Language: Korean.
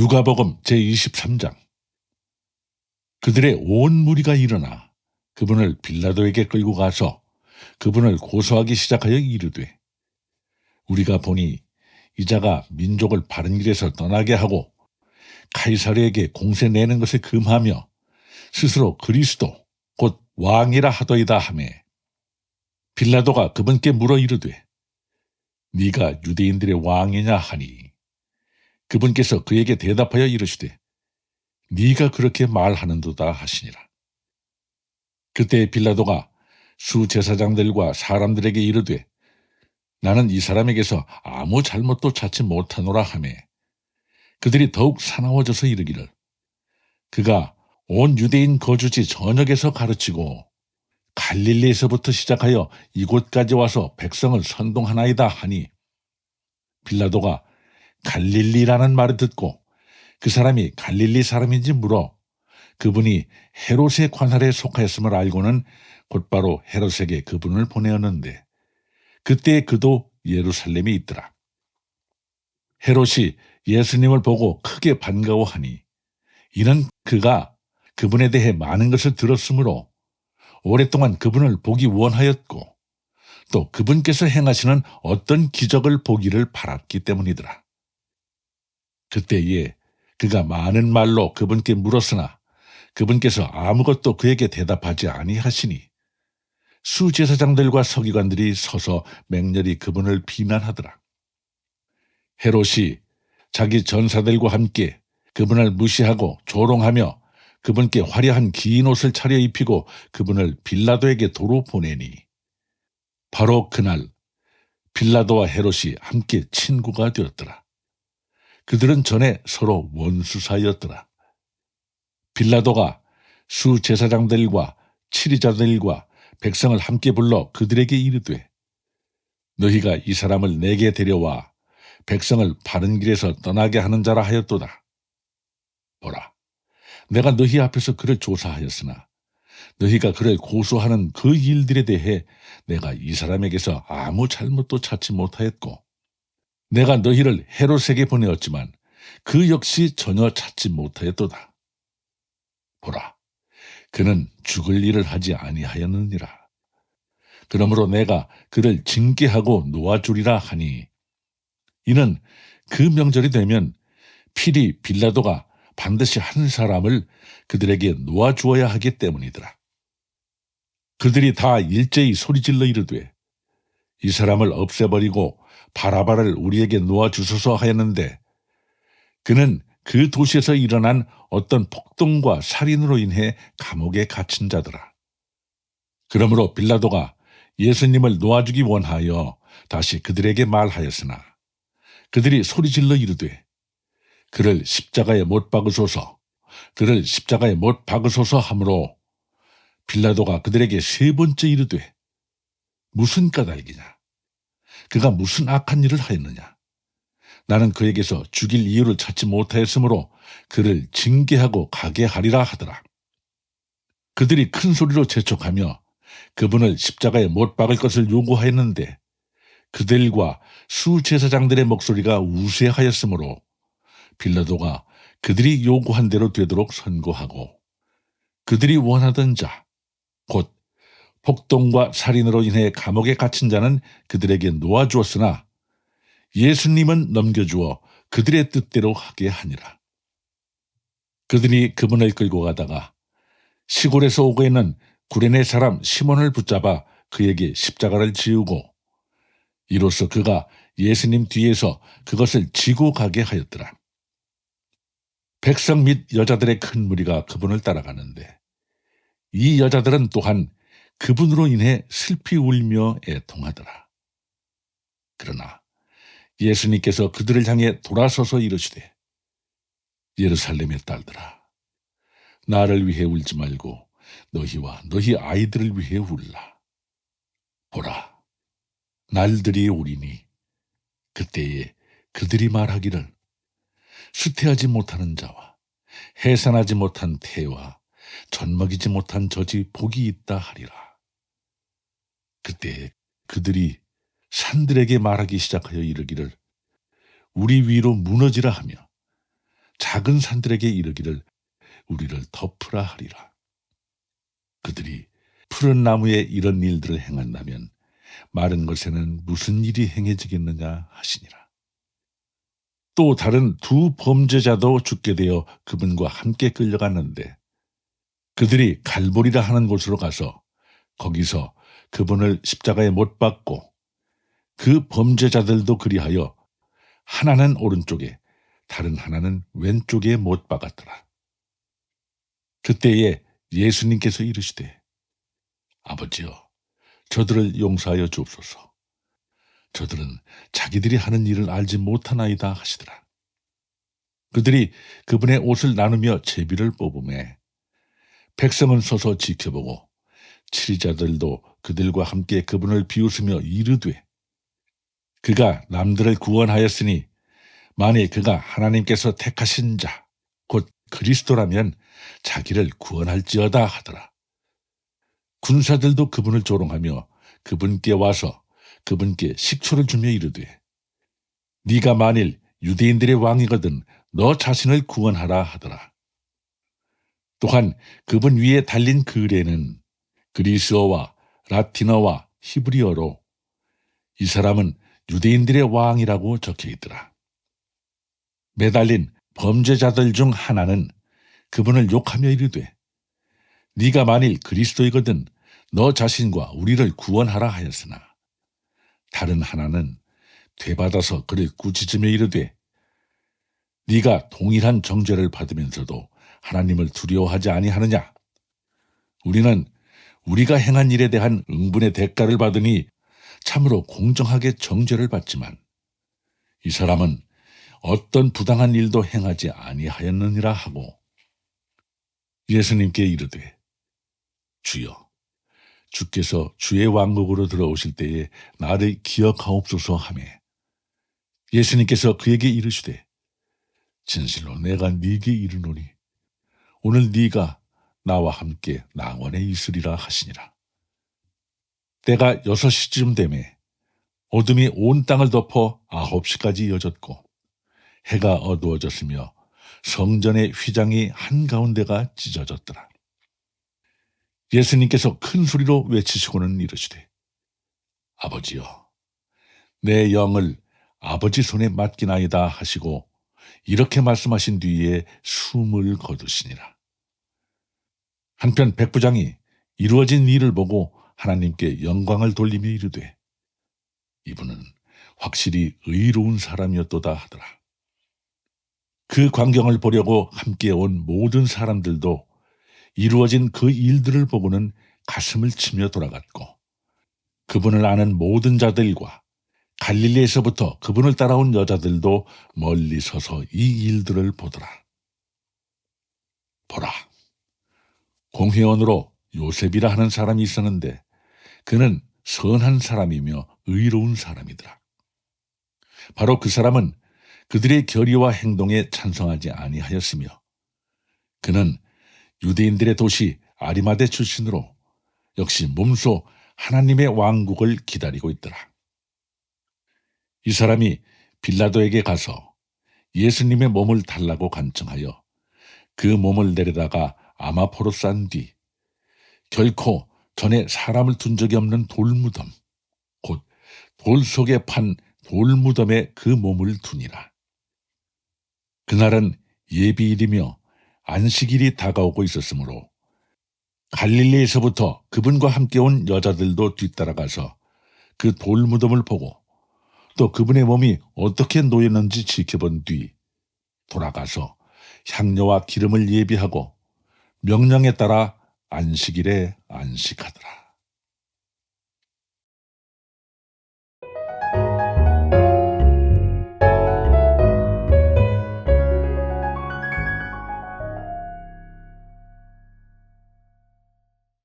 누가복음 제23장. 그들의 온 무리가 일어나 그분을 빌라도에게 끌고 가서 그분을 고소하기 시작하여 이르되 우리가 보니 이자가 민족을 바른 길에서 떠나게 하고 카이사르에게 공세 내는 것에 금하며 스스로 그리스도 곧 왕이라 하더이다 하매 빌라도가 그분께 물어 이르되 네가 유대인들의 왕이냐 하니 그분께서 그에게 대답하여 이르시되 네가 그렇게 말하는도다 하시니라. 그때 빌라도가 수 제사장들과 사람들에게 이르되 나는 이 사람에게서 아무 잘못도 찾지 못하노라 하매 그들이 더욱 사나워져서 이르기를 그가 온 유대인 거주지 전역에서 가르치고 갈릴리에서부터 시작하여 이곳까지 와서 백성을 선동하나이다 하니 빌라도가 갈릴리라는 말을 듣고 그 사람이 갈릴리 사람인지 물어 그분이 헤롯의 관할에 속하였음을 알고는 곧바로 헤롯에게 그분을 보내었는데 그때 그도 예루살렘에 있더라. 헤롯이 예수님을 보고 크게 반가워하니 이는 그가 그분에 대해 많은 것을 들었으므로 오랫동안 그분을 보기 원하였고 또 그분께서 행하시는 어떤 기적을 보기를 바랐기 때문이더라. 그때에 그가 많은 말로 그분께 물었으나 그분께서 아무것도 그에게 대답하지 아니하시니 수제사장들과 서기관들이 서서 맹렬히 그분을 비난하더라. 헤롯이 자기 전사들과 함께 그분을 무시하고 조롱하며 그분께 화려한 긴 옷을 차려 입히고 그분을 빌라도에게 도로 보내니 바로 그날 빌라도와 헤롯이 함께 친구가 되었더라. 그들은 전에 서로 원수사였더라. 빌라도가 수 제사장들과 치리자들과 백성을 함께 불러 그들에게 이르되 너희가 이 사람을 내게 데려와 백성을 바른 길에서 떠나게 하는 자라 하였도다. 보라, 내가 너희 앞에서 그를 조사하였으나 너희가 그를 고소하는 그 일들에 대해 내가 이 사람에게서 아무 잘못도 찾지 못하였고 내가 너희를 헤롯에게 보내었지만 그 역시 전혀 찾지 못하였도다. 보라, 그는 죽을 일을 하지 아니하였느니라. 그러므로 내가 그를 징계하고 놓아주리라 하니 이는 그 명절이 되면 필히 빌라도가 반드시 한 사람을 그들에게 놓아주어야 하기 때문이더라. 그들이 다 일제히 소리질러 이르되 이 사람을 없애버리고 바라바를 우리에게 놓아 주소서 하였는데 그는 그 도시에서 일어난 어떤 폭동과 살인으로 인해 감옥에 갇힌 자더라. 그러므로 빌라도가 예수님을 놓아주기 원하여 다시 그들에게 말하였으나 그들이 소리질러 이르되 그를 십자가에 못 박으소서 그를 십자가에 못 박으소서 하므로 빌라도가 그들에게 세 번째 이르되 무슨 까닭이냐 그가 무슨 악한 일을 하였느냐? 나는 그에게서 죽일 이유를 찾지 못하였으므로 그를 징계하고 가게 하리라 하더라. 그들이 큰 소리로 재촉하며 그분을 십자가에 못 박을 것을 요구하였는데 그들과 수 제사장들의 목소리가 우세하였으므로 빌라도가 그들이 요구한 대로 되도록 선고하고 그들이 원하던 자, 곧 폭동과 살인으로 인해 감옥에 갇힌 자는 그들에게 놓아주었으나 예수님은 넘겨주어 그들의 뜻대로 하게 하니라. 그들이 그분을 끌고 가다가 시골에서 오고 있는 구레네 사람 시몬을 붙잡아 그에게 십자가를 지우고 이로써 그가 예수님 뒤에서 그것을 지고 가게 하였더라. 백성 및 여자들의 큰 무리가 그분을 따라가는데 이 여자들은 또한 그분으로 인해 슬피 울며 애통하더라. 그러나 예수님께서 그들을 향해 돌아서서 이르시되 예루살렘의 딸들아 나를 위해 울지 말고 너희와 너희 아이들을 위해 울라. 보라 날들이 오리니 그때에 그들이 말하기를 수태하지 못하는 자와 해산하지 못한 태와 젖먹이지 못한 젖이 복이 있다 하리라. 그때 그들이 산들에게 말하기 시작하여 이르기를 우리 위로 무너지라 하며 작은 산들에게 이르기를 우리를 덮으라 하리라. 그들이 푸른 나무에 이런 일들을 행한다면 마른 것에는 무슨 일이 행해지겠느냐 하시니라. 또 다른 두 범죄자도 죽게 되어 그분과 함께 끌려갔는데 그들이 갈보리라 하는 곳으로 가서 거기서 그분을 십자가에 못 박고 그 범죄자들도 그리하여 하나는 오른쪽에 다른 하나는 왼쪽에 못 박았더라. 그때에 예수님께서 이르시되 아버지여 저들을 용서하여 주옵소서. 저들은 자기들이 하는 일을 알지 못하나이다 하시더라. 그들이 그분의 옷을 나누며 제비를 뽑음에 백성은 서서 지켜보고 치리자들도 그들과 함께 그분을 비웃으며 이르되 그가 남들을 구원하였으니 만일 그가 하나님께서 택하신 자 곧 그리스도라면 자기를 구원할지어다 하더라. 군사들도 그분을 조롱하며 그분께 와서 그분께 식초를 주며 이르되 네가 만일 유대인들의 왕이거든 너 자신을 구원하라 하더라. 또한 그분 위에 달린 글에는 그리스어와 라틴어와 히브리어로 이 사람은 유대인들의 왕이라고 적혀 있더라. 매달린 범죄자들 중 하나는 그분을 욕하며 이르되 네가 만일 그리스도이거든 너 자신과 우리를 구원하라 하였으나 다른 하나는 되받아서 그를 꾸짖으며 이르되 네가 동일한 정죄를 받으면서도 하나님을 두려워하지 아니하느냐 우리는 우리가 행한 일에 대한 응분의 대가를 받으니 참으로 공정하게 정죄를 받지만 이 사람은 어떤 부당한 일도 행하지 아니하였느니라 하고 예수님께 이르되 주여 주께서 주의 왕국으로 들어오실 때에 나를 기억하옵소서 하매 예수님께서 그에게 이르시되 진실로 내가 네게 이르노니 오늘 네가 나와 함께 낭원에 있으리라 하시니라. 때가 여섯 시쯤 되매 어둠이 온 땅을 덮어 아홉 시까지 이어졌고 해가 어두워졌으며 성전의 휘장이 한가운데가 찢어졌더라. 예수님께서 큰 소리로 외치시고는 이르시되 아버지여 내 영을 아버지 손에 맡기나이다 하시고 이렇게 말씀하신 뒤에 숨을 거두시니라. 한편 백부장이 이루어진 일을 보고 하나님께 영광을 돌리며 이르되 이분은 확실히 의로운 사람이었도다 하더라. 그 광경을 보려고 함께 온 모든 사람들도 이루어진 그 일들을 보고는 가슴을 치며 돌아갔고 그분을 아는 모든 자들과 갈릴리에서부터 그분을 따라온 여자들도 멀리 서서 이 일들을 보더라. 보라. 공회원으로 요셉이라 하는 사람이 있었는데 그는 선한 사람이며 의로운 사람이더라. 바로 그 사람은 그들의 결의와 행동에 찬성하지 아니하였으며 그는 유대인들의 도시 아리마대 출신으로 역시 몸소 하나님의 왕국을 기다리고 있더라. 이 사람이 빌라도에게 가서 예수님의 몸을 달라고 간청하여 그 몸을 내려다가 아마포로 싼 뒤 결코 전에 사람을 둔 적이 없는 돌무덤 곧 돌 속에 판 돌무덤에 그 몸을 두니라. 그날은 예비일이며 안식일이 다가오고 있었으므로 갈릴리에서부터 그분과 함께 온 여자들도 뒤따라가서 그 돌무덤을 보고 또 그분의 몸이 어떻게 놓였는지 지켜본 뒤 돌아가서 향료와 기름을 예비하고 명령에 따라 안식일에 안식하더라.